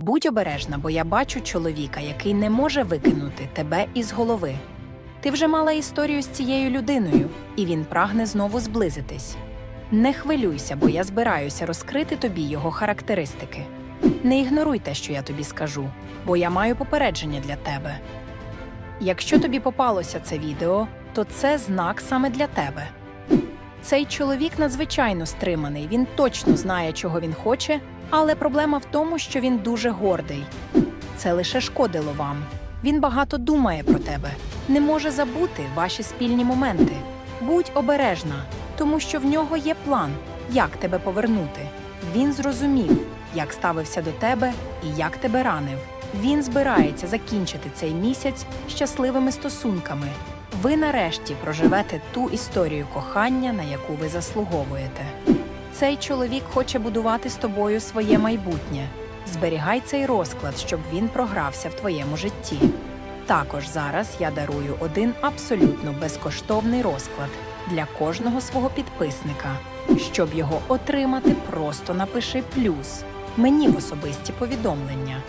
Будь обережна, бо я бачу чоловіка, який не може викинути тебе із голови. Ти вже мала історію з цією людиною, і він прагне знову зблизитись. Не хвилюйся, бо я збираюся розкрити тобі його характеристики. Не ігноруй те, що я тобі скажу, бо я маю попередження для тебе. Якщо тобі попалося це відео, то це знак саме для тебе. Цей чоловік надзвичайно стриманий, він точно знає, чого він хоче, але проблема в тому, що він дуже гордий. Це лише шкодило вам. Він багато думає про тебе, не може забути ваші спільні моменти. Будь обережна, тому що в нього є план, як тебе повернути. Він зрозумів, як ставився до тебе і як тебе ранив. Він збирається закінчити цей місяць щасливими стосунками. Ви нарешті проживете ту історію кохання, на яку ви заслуговуєте. Цей чоловік хоче будувати з тобою своє майбутнє. Зберігай цей розклад, щоб він програвся в твоєму житті. Також зараз я дарую один абсолютно безкоштовний розклад для кожного свого підписника. Щоб його отримати, просто напиши плюс мені в особисті повідомлення.